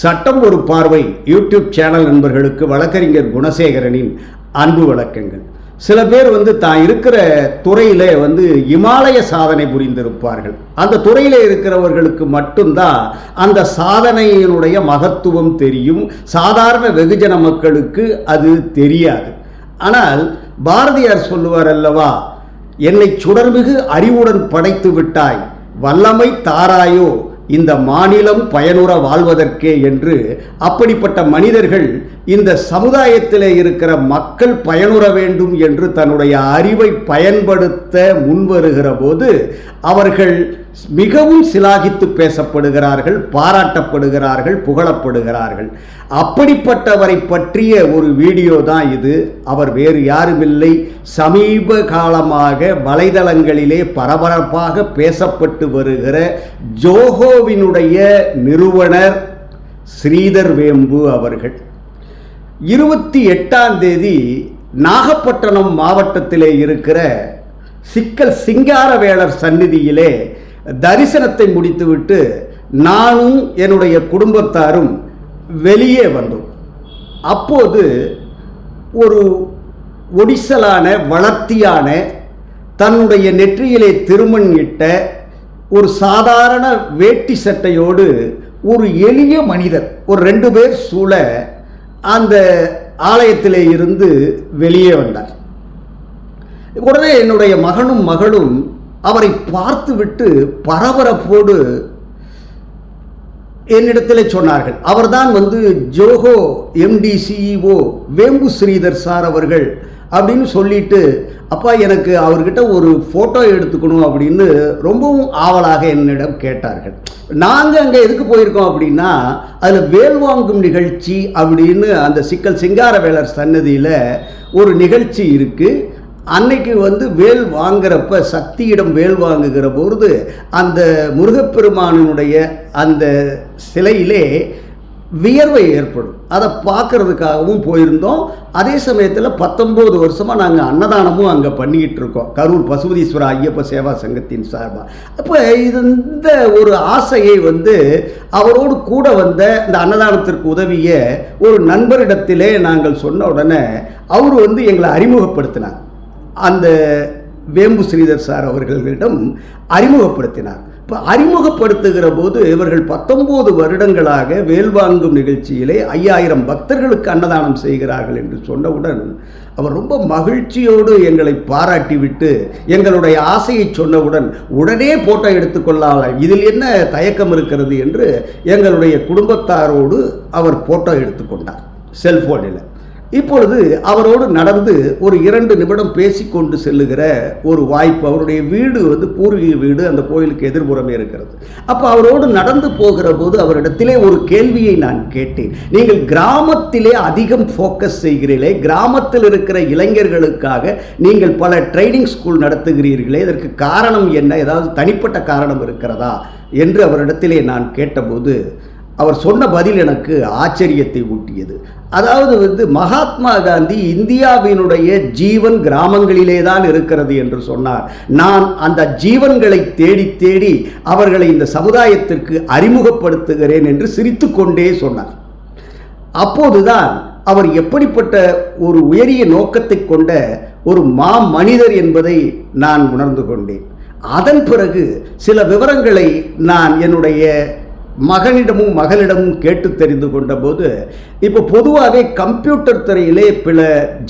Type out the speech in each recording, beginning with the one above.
சட்டம் ஒரு பார்வை. யூடியூப் சேனல் நண்பர்களுக்கு வழக்கறிஞர் குணசேகரனின் அன்பு வழக்கங்கள் சில பேர் வந்து தான் இருக்கிற துறையில் வந்து இமாலய சாதனை புரிந்திருப்பார்கள். அந்த துறையில் இருக்கிறவர்களுக்கு மட்டும்தான் அந்த சாதனையினுடைய மகத்துவம் தெரியும். சாதாரண வெகுஜன மக்களுக்கு அது தெரியாது. ஆனால் பாரதியார் சொல்லுவார் அல்லவா என்னை சுடர்மிகு அறிவுடன் படைத்து விட்டாய் வல்லமை தாராயோ இந்த மாநிலம் பயனுற வாழ்வதற்கே என்று அப்படிப்பட்ட மனிதர்கள் இந்த சமுதாயத்தில் இருக்கிற மக்கள் பயனுற வேண்டும் என்று தன்னுடைய அறிவை பயன்படுத்த முன்வருகிற போது அவர்கள் மிகவும் சிலாகித்து பேசப்படுகிறார்கள் பாராட்டப்படுகிறார்கள் புகழப்படுகிறார்கள். அப்படிப்பட்டவரை பற்றிய ஒரு வீடியோ தான் இது. அவர் வேறு யாருமில்லை. சமீப காலமாக வலைதளங்களிலே பரபரப்பாக பேசப்பட்டு வருகிற ஜோஹோவினுடைய நிறுவனர் ஸ்ரீதர் வேம்பு அவர்கள். இருபத்தி எட்டாம் தேதி நாகப்பட்டினம் மாவட்டத்திலே இருக்கிற சிக்கல் சிங்காரவேளர் சந்நிதியிலே தரிசனத்தை முடித்துவிட்டு நானும் என்னுடைய குடும்பத்தாரும் வெளியே வந்தோம். அப்போது ஒரு ஒடிசலான வளர்த்தியான தன்னுடைய நெற்றியிலே திருமண் இட்ட ஒரு சாதாரண வேட்டி சட்டையோடு ஒரு எளிய மனிதர் ஒரு ரெண்டு பேர் சூழ அந்த ஆலயத்திலே இருந்து வெளியே வந்தார். உடனே என்னுடைய மகனும் மகளும் அவரை பார்த்துவிட்டு பரபரப்போடு என்னிடத்தில் சொன்னார்கள். அவர்தான் வந்து ஜோஹோ எம்டிசிஇஓ வேம்பு ஸ்ரீதர் சார் அவர்கள் அப்படின்னு சொல்லிட்டு அப்பா எனக்கு அவர்கிட்ட ஒரு ஃபோட்டோ எடுத்துக்கணும் அப்படின்னு ரொம்பவும் ஆவலாக என்னிடம் கேட்டார்கள். நாங்கள் அங்கே எதுக்கு போயிருக்கோம் அப்படின்னா அதில் வேல் வாங்கும் நிகழ்ச்சி அப்படின்னு அந்த சிக்கல் சிங்காரவேலர் சன்னதியில் ஒரு நிகழ்ச்சி இருக்குது அன்னைக்கு வந்து வேல் வாங்குறப்ப சக்தியிடம் வேல் வாங்குகிற பொழுது அந்த முருகப்பெருமானினுடைய அந்த சிலையிலே வியர்வை ஏற்படும். அதை பார்க்கறதுக்காகவும் போயிருந்தோம். அதே சமயத்தில் பத்தொம்போது வருஷமாக நாங்கள் அன்னதானமும் அங்கே பண்ணிக்கிட்டு இருக்கோம். கரூர் பசுபதீஸ்வர ஐயப்ப சேவா சங்கத்தின் சார்பாக அப்போ இது இந்த ஒரு ஆசையை வந்து அவரோடு கூட வந்த இந்த அன்னதானத்திற்கு உதவிய ஒரு நண்பரிடத்திலே நாங்கள் சொன்ன உடனே அவர் வந்து எங்களை அறிமுகப்படுத்தினார். அந்த வேம்பு ஸ்ரீதர் சார் அவர்களிடம் அறிமுகப்படுத்தினார். இப்போ அறிமுகப்படுத்துகிற போது இவர்கள் பத்தொம்போது வருடங்களாக வேல்வாங்கும் நிகழ்ச்சியிலே ஐயாயிரம் பக்தர்களுக்கு அன்னதானம் செய்கிறார்கள் என்று சொன்னவுடன் அவர் ரொம்ப மகிழ்ச்சியோடு எங்களை பாராட்டிவிட்டு எங்களுடைய ஆசையை சொன்னவுடன் உடனே போட்டோ எடுத்துக்கொள்ளலாம் இதில் என்ன தயக்கம் இருக்கிறது என்று எங்களுடைய குடும்பத்தாரோடு அவர் போட்டோ எடுத்துக்கொண்டார் செல்ஃபோனில் இப்பொழுது அவரோடு நடந்து ஒரு இரண்டு நிமிடம் பேசிக்கொண்டு செல்லுகிற ஒரு வாய்ப்பு அவருடைய வீடு வந்து பூர்வீக வீடு அந்த கோயிலுக்கு எதிர்புறமே இருக்கிறது. அப்போ அவரோடு நடந்து போகிற போது அவரிடத்திலே ஒரு கேள்வியை நான் கேட்டேன். நீங்கள் கிராமத்திலே அதிகம் ஃபோக்கஸ் செய்கிறீர்களே கிராமத்தில் இருக்கிற இளைஞர்களுக்காக நீங்கள் பல ட்ரைனிங் ஸ்கூல் நடத்துகிறீர்களே இதற்கு காரணம் என்ன? ஏதாவது தனிப்பட்ட காரணம் இருக்கிறதா? என்று அவரிடத்திலே நான் கேட்டபோது அவர் சொன்ன பதில் எனக்கு ஆச்சரியத்தை ஊட்டியது. அதாவது வந்து மகாத்மா காந்தி இந்தியாவினுடைய ஜீவன் கிராமங்களிலே தான் இருக்கிறது என்று சொன்னார். நான் அந்த ஜீவன்களை தேடி தேடி அவர்களை இந்த சமுதாயத்திற்கு அறிமுகப்படுத்துகிறேன் என்று சிரித்துக்கொண்டே சொன்னார். அப்போதுதான் அவர் எப்படிப்பட்ட ஒரு உயரிய நோக்கத்தை கொண்ட ஒரு மா மனிதர் என்பதை நான் உணர்ந்து கொண்டேன். அதன் பிறகு சில விவரங்களை நான் என்னுடைய மகனிடமும் மகளிடமும் கேட்டு தெரிந்து கொண்ட போது இப்போ பொதுவாகவே கம்ப்யூட்டர் துறையிலே பல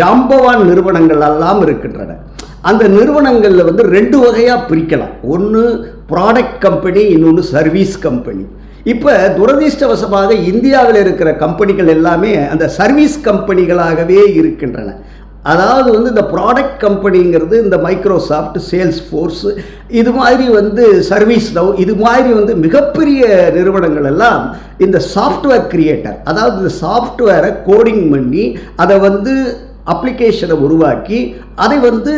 ஜாம்பவான் நிறுவனங்கள் எல்லாம் இருக்கின்றன. அந்த நிறுவனங்களில் வந்து ரெண்டு வகையாக பிரிக்கலாம். ஒன்று ப்ராடக்ட் கம்பெனி இன்னொன்று சர்வீஸ் கம்பெனி இப்போ துரதிர்ஷ்டவசமாக இந்தியாவில் இருக்கிற கம்பெனிகள் எல்லாமே அந்த சர்வீஸ் கம்பெனிகளாகவே இருக்கின்றன. அதாவது வந்து இந்த ப்ராடக்ட் கம்பெனிங்கிறது இந்த மைக்ரோசாஃப்ட் சேல்ஸ் ஃபோர்ஸ் இது மாதிரி வந்து சர்வீஸ் நவ் இது மாதிரி வந்து மிகப்பெரிய நிறுவனங்கள் எல்லாம் இந்த சாஃப்ட்வேர் கிரியேட்டர் அதாவது இந்த சாஃப்ட்வேரை கோடிங் பண்ணி அதை வந்து அப்ளிகேஷனை உருவாக்கி அதை வந்து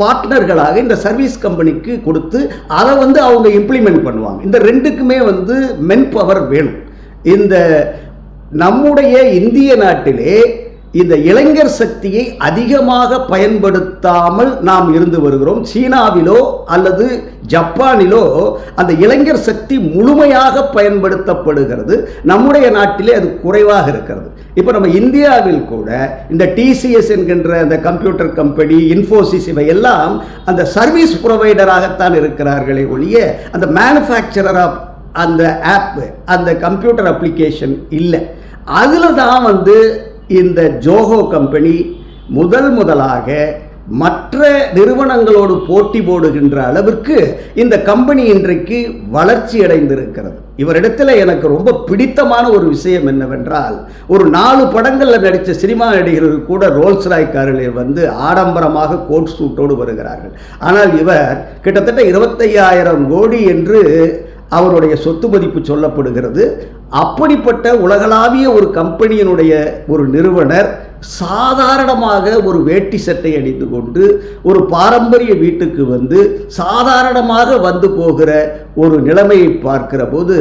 பார்ட்னர்களாக இந்த சர்வீஸ் கம்பெனிக்கு கொடுத்து அதை வந்து அவங்க இம்ப்ளிமெண்ட் பண்ணுவாங்க. இந்த ரெண்டுக்குமே வந்து மென் பவர் வேணும். இந்த நம்முடைய இந்திய நாட்டிலே இந்த இளைஞர் சக்தியை அதிகமாக பயன்படுத்தாமல் நாம் இருந்து வருகிறோம். சீனாவிலோ அல்லது ஜப்பானிலோ அந்த இளைஞர் சக்தி முழுமையாக பயன்படுத்தப்படுகிறது. நம்முடைய நாட்டிலே அது குறைவாக இருக்கிறது. இப்போ நம்ம இந்தியாவில் கூட இந்த டிசிஎஸ் என்கின்ற அந்த கம்ப்யூட்டர் கம்பெனி இன்ஃபோசிஸ் இவை எல்லாம் அந்த சர்வீஸ் ப்ரொவைடராகத்தான் இருக்கிறார்களே ஒழிய அந்த மேனுஃபேக்சரர் ஆஃப் அந்த ஆப்பு அந்த கம்ப்யூட்டர் அப்ளிகேஷன் இல்லை. அதில் தான் வந்து இந்த ஜோஹோ கம்பெனி முதல் முதலாக மற்ற நிறுவனங்களோடு போட்டி போடுகின்ற அளவிற்கு இந்த கம்பெனி இன்றைக்கு வளர்ச்சி அடைந்திருக்கிறது. இவரிடத்தில் எனக்கு ரொம்ப பிடித்தமான ஒரு விஷயம் என்னவென்றால் ஒரு நாலு படங்களில் நடித்த சினிமா நடிகர்கள் கூட ரோல்ஸ் ராய் காரில் வந்து ஆடம்பரமாக கோட் சூட்டோடு வருகிறார்கள். ஆனால் இவர் கிட்டத்தட்ட இருபத்தையாயிரம் கோடி என்று அவருடைய சொத்து மதிப்பு சொல்லப்படுகிறது. அப்படிப்பட்ட உலகளாவிய ஒரு கம்பெனியினுடைய ஒரு நிறுவனர் சாதாரணமாக ஒரு வேட்டி சட்டை அணிந்து கொண்டு ஒரு பாரம்பரிய வீட்டுக்கு வந்து சாதாரணமாக வந்து போகிற ஒரு நிலைமையை பார்க்கிற போது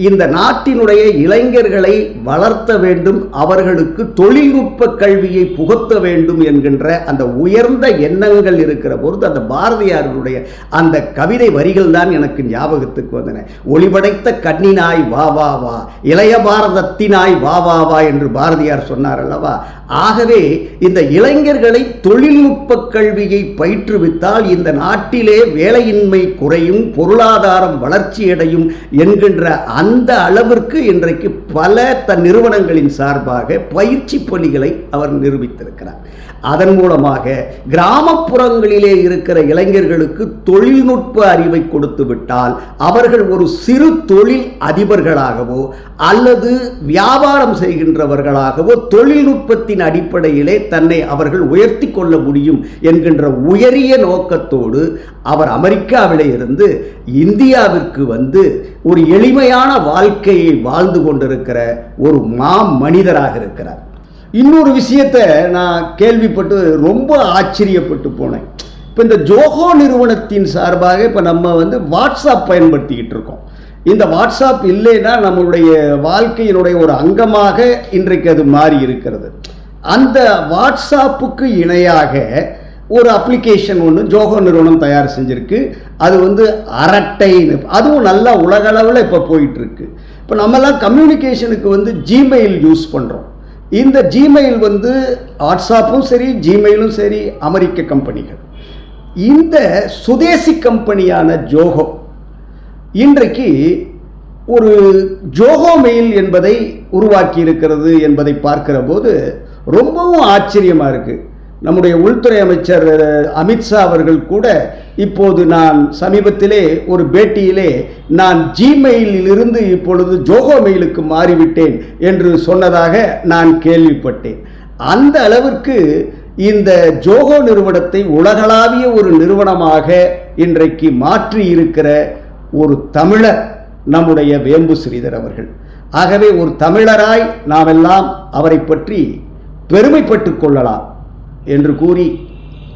இந்த நாட்டினுடைய இளைஞர்களை வளர்த்த வேண்டும் அவர்களுக்கு தொழில்நுட்ப கல்வியை புகுத்த வேண்டும் என்கின்ற அந்த உயர்ந்த எண்ணங்கள் இருக்கிற பொழுது அந்த பாரதியாருடைய அந்த கவிதை வரிகள் தான் எனக்கு ஞாபகத்துக்கு வந்தன. ஒளிபடைத்த கண்ணினாய் வா வா வா இளைய பாரதத்தினாய் வா வா வா என்று பாரதியார் சொன்னார் அல்லவா? ஆகவே இந்த இளைஞர்களை தொழில்நுட்ப கல்வியை பயிற்றுவித்தால் இந்த நாட்டிலே வேலையின்மை குறையும் பொருளாதாரம் வளர்ச்சியடையும் என்கின்ற அந்த அளவிற்கு இன்றைக்கு பல தன் நிறுவனங்களின் சார்பாக பயிற்சி பணிகளை அவர் நிரூபித்திருக்கிறார். அதன் மூலமாக கிராமப்புறங்களிலே இருக்கிற இளைஞர்களுக்கு தொழில்நுட்ப அறிவை கொடுத்து விட்டால் அவர்கள் ஒரு சிறு தொழில் அதிபர்களாகவோ அல்லது வியாபாரம் செய்கின்றவர்களாகவோ தொழில்நுட்பத்தின் அடிப்படையிலே தன்னை அவர்கள் உயர்த்தி கொள்ள முடியும் என்கின்ற உயரிய நோக்கத்தோடு அவர் அமெரிக்காவிலே இருந்து இந்தியாவிற்கு வந்து ஒரு எளிமையான வாழ்க்கையை வாழ்ந்து கொண்டிருக்கிற ஒரு மா மனிதராக இருக்கிறார். இன்னொரு விஷயத்தை நான் கேள்விப்பட்டு ரொம்ப ஆச்சரியப்பட்டு போனேன். இப்போ இந்த ஜோஹோ நிறுவனத்தின் சார்பாக இப்போ நம்ம வந்து வாட்ஸ்அப் பயன்படுத்திக்கிட்டு இருக்கோம். இந்த வாட்ஸ்அப் இல்லைன்னா நம்மளுடைய வாழ்க்கையினுடைய ஒரு அங்கமாக இன்றைக்கு அது மாறி இருக்கிறது. அந்த வாட்ஸ்அப்புக்கு இணையாக ஒரு அப்ளிகேஷன் ஒன்று ஜோகோ நிறுவனம் தயார் செஞ்சுருக்கு. அது வந்து அரட்டைன்னு. அதுவும் நல்லா உலகளவில் இப்போ போயிட்டுருக்கு. இப்போ நம்மலாம் கம்யூனிகேஷனுக்கு வந்து ஜிமெயில் யூஸ் பண்ணுறோம் இந்த ஜிமெயில் வந்து வாட்ஸ்அப்பும் சரி ஜிமெயிலும் சரி அமெரிக்க கம்பெனிகள். இந்த சுதேசி கம்பெனியான ஜோகோ இன்றைக்கு ஒரு ஜோகோ மெயில் என்பதை உருவாக்கி இருக்கிறது என்பதை பார்க்கிற போது ரொம்பவும் ஆச்சரியமாக இருக்குது நம்முடைய உள்துறை அமைச்சர் அமித்ஷா அவர்கள் கூட இப்போது நான் சமீபத்திலே ஒரு பேட்டியிலே நான் ஜிமெயிலில் இருந்து இப்பொழுது ஜோகோ மெயிலுக்கு மாறிவிட்டேன் என்று சொன்னதாக நான் கேள்விப்பட்டேன். அந்த அளவிற்கு இந்த ஜோகோ நிறுவனத்தை உலகளாவிய ஒரு நிறுவனமாக இன்றைக்கு மாற்றி இருக்கிற ஒரு தமிழர் நம்முடைய வேம்பு ஸ்ரீதர் அவர்கள். ஆகவே ஒரு தமிழராய் நாமெல்லாம் அவரை பற்றி பெருமைப்பட்டு கொள்ளலாம். என்று கூறி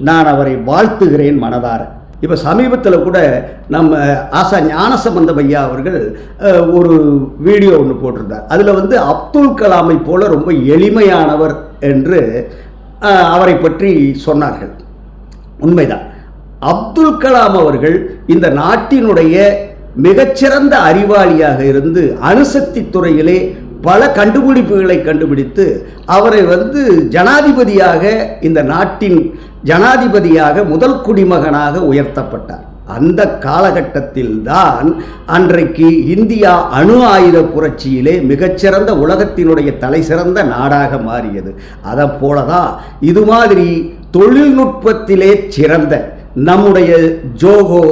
நான் அவரை வாழ்த்துகிறேன் மனதார. இப்போ சமீபத்தில் கூட நம்ம ஆசா ஞானசம்பந்தம் ஐயா அவர்கள் ஒரு வீடியோ ஒன்று போட்டிருந்தார். அதில் வந்து அப்துல் கலாமை போல ரொம்ப எளிமையானவர் என்று அவரை பற்றி சொன்னார்கள். உண்மைதான். அப்துல் கலாம் அவர்கள் இந்த நாட்டினுடைய மிகச்சிறந்த அறிவாளியாக இருந்து அணுசக்தி துறையிலே பல கண்டுபிடிப்புகளை கண்டுபிடித்து அவரை வந்து ஜனாதிபதியாக இந்த நாட்டின் ஜனாதிபதியாக முதல் குடிமகனாக உயர்த்தப்பட்டார். அந்த காலகட்டத்தில் தான் அன்றைக்கு இந்தியா அணு ஆயுத புரட்சியிலே மிகச்சிறந்த உலகத்தினுடைய தலை சிறந்த நாடாக மாறியது. அதை போல தான் இது மாதிரி தொழில்நுட்பத்திலே சிறந்த நம்முடைய ஜோகோ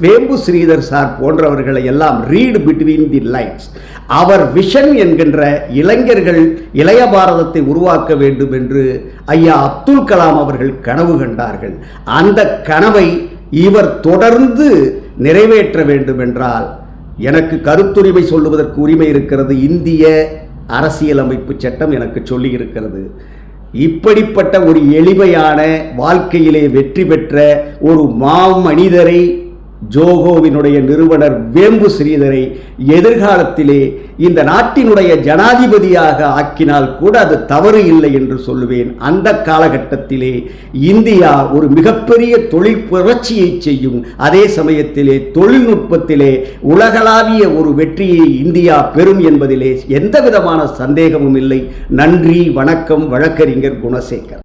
வேம்பு ஸ்ரீதர் சார் போன்றவர்களை எல்லாம் ரீட் பிட்வீன் தி லைன்ஸ் அவர் விஷன் என்கின்ற இளைஞர்கள் இளைய பாரதத்தை உருவாக்க வேண்டும் என்று ஐயா அப்துல் கலாம் அவர்கள் கனவு கண்டார்கள். அந்த கனவை இவர் தொடர்ந்து நிறைவேற்ற வேண்டும் என்றால் எனக்கு கருத்துரிமை சொல்லுவதற்கு உரிமை இருக்கிறது. இந்திய அரசியலமைப்பு சட்டம் எனக்கு சொல்லியிருக்கிறது. இப்படிப்பட்ட ஒரு எளிமையான வாழ்க்கையிலே வெற்றி பெற்ற ஒரு மாமனிதரை ஜோகோவினுடைய நிறுவனர் வேம்பு ஸ்ரீதரை எதிர்காலத்திலே இந்த நாட்டினுடைய ஜனாதிபதியாக ஆக்கினால் கூட அது தவறு இல்லை என்று சொல்லுவேன். அந்த காலகட்டத்திலே இந்தியா ஒரு மிகப்பெரிய தொழில் புரட்சியை செய்யும். அதே சமயத்திலே தொழில்நுட்பத்திலே உலகளாவிய ஒரு வெற்றியை இந்தியா பெறும் என்பதிலே எந்த விதமான சந்தேகமும் இல்லை. நன்றி வணக்கம் வழக்கறிஞர் குணசேகர்.